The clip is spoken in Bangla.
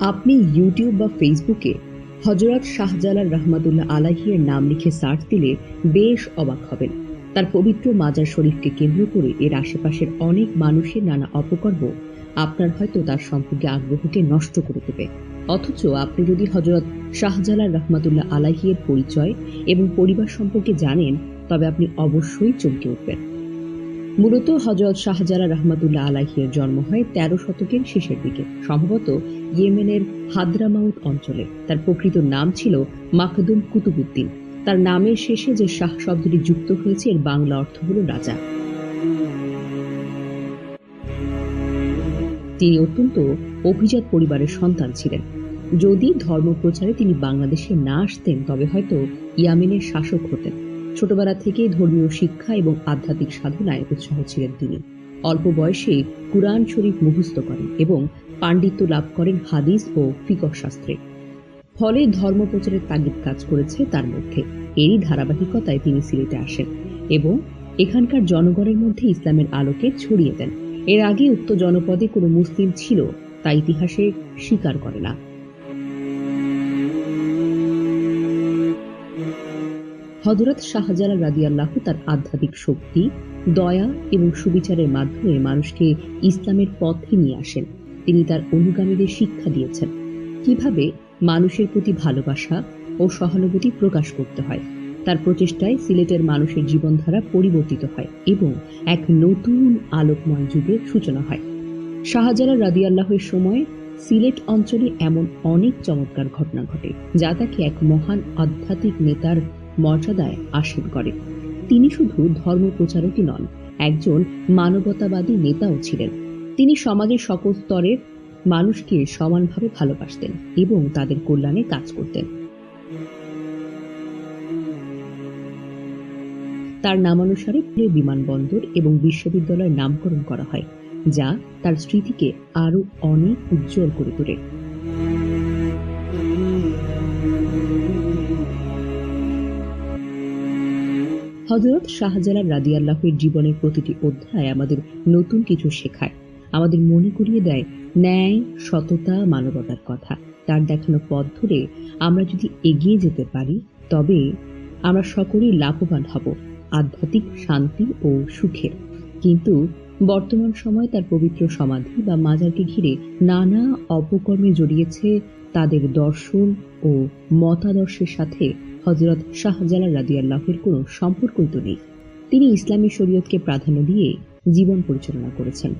আপনি ইউটিউব বা ফেসবুকে হজরত শাহজালাল রহমাতুল্লাহ আলাহিয়ের নাম লিখে সার্চ দিলে বেশ অবাক হবেন। তার পবিত্র মাজার শরীফকে কেন্দ্র করে এর আশেপাশের অনেক মানুষের নানা অপকর্ম আপনার হয়তো তার সম্পর্কে আগ্রহকে নষ্ট করে দেবে। অথচ আপনি যদি হজরত শাহজালাল রহমাতুল্লাহ আলাহিয়ের পরিচয় এবং পরিবার সম্পর্কে জানেন, তবে আপনি অবশ্যই চমকে উঠবেন। মূলত হজরত শাহজালাল রহমাতুল্লাহ আলাহিয়ের জন্ম হয় তেরো শতকের শেষের দিকে। সম্ভবত ইয়েমেনের হাদ্রামাউত অঞ্চলে। তার প্রকৃত নাম ছিল মাকদুম কুতুবুদ্দিন। তার নামের শেষে যে শাহ শব্দটি যুক্ত হয়েছে, এর বাংলা অর্থ হল রাজা। তিনি অত্যন্ত অভিজাত পরিবারের সন্তান ছিলেন। যদি ধর্ম প্রচারে তিনি বাংলাদেশে না আসতেন, তবে হয়তো ইয়ামেনের শাসক হতেন। ছোটবেলা থেকে ধর্মীয় শিক্ষা এবং আধ্যাত্মিক সাধনায় উৎসাহ ছিলেন তিনি। অল্প বয়সে কুরআন শরীফ মুখস্থ করেন এবং পাণ্ডিত্য লাভ করেন হাদিস ও ফিকহ শাস্ত্রে। ফলে ধর্ম প্রচারের তাগিদ কাজ করেছে তার মধ্যে। এরই ধারাবাহিকতায় তিনি সিলেটে আসেন এবং এখানকার জনগণের মধ্যে ইসলামের আলোকে ছড়িয়ে দেন। এর আগে উক্ত জনপদে কোনো মুসলিম ছিল, তা ইতিহাসে স্বীকার করে না। হজরত শাহজালাল রাদিয়াল্লাহ তার আধ্যাত্মিক শক্তি, দয়া এবং সুবিচারের মাধ্যমে মানুষকে ইসলামের পথে নিয়ে আসেন। তিনি তার অনুগামীদের শিক্ষা দিয়েছেন। কীভাবে মানুষের প্রতি ভালোবাসা ও সহানুভূতি প্রকাশ করতে হয়? তার প্রচেষ্টায় সিলেটের মানুষের জীবনধারা পরিবর্তিত হয় এবং এক নতুন আলোকময় যুগের সূচনা হয়। শাহজালাল রাদিয়াল্লাহের সময় সিলেট অঞ্চলে এমন অনেক চমৎকার ঘটনা ঘটে, যা তাকে এক মহান আধ্যাত্মিক নেতার মর্যাদায় আসীন করে। তিনি শুধু ধর্ম প্রচারকই নন, একজন মানবতাবাদী নেতাও ছিলেন। তিনি সমাজের সকল স্তরের মানুষকে সমানভাবে ভালোবাসতেন এবং তাদের কল্যাণে কাজ করতেন। তার নামানুসারে প্রিয় বিমানবন্দর এবং বিশ্ববিদ্যালয়ের নামকরণ করা হয়, যা তার স্মৃতিকে আরও অনেক উজ্জ্বল করে তোলে। হজরত শাহজালাল রাদিয়াল্লাহের জীবনের প্রতিটি অধ্যায় আমাদের নতুন কিছু শেখায়। আমাদের মনে করিয়ে দেয় ন্যায়, সততা, মানবতার কথা। তার দেখানো পথ ধরে আমরা যদি এগিয়ে যেতে পারি, তবে আমরা সকলেই লাভবান হব, আধ্যাত্মিক শান্তি ও সুখের। কিন্তু বর্তমান সময় তার পবিত্র সমাধি বা মাজারকে ঘিরে নানা অপকর্মে জড়িয়েছে তাদের দর্শন ও মতাদর্শের সাথে হজরত শাহজালাল রাদিয়াল্লাহের কোনো সম্পর্কই তো নেই। তিনি ইসলামী শরীয়তকে প্রাধান্য দিয়ে জীবন পরিচালনা করেছেন।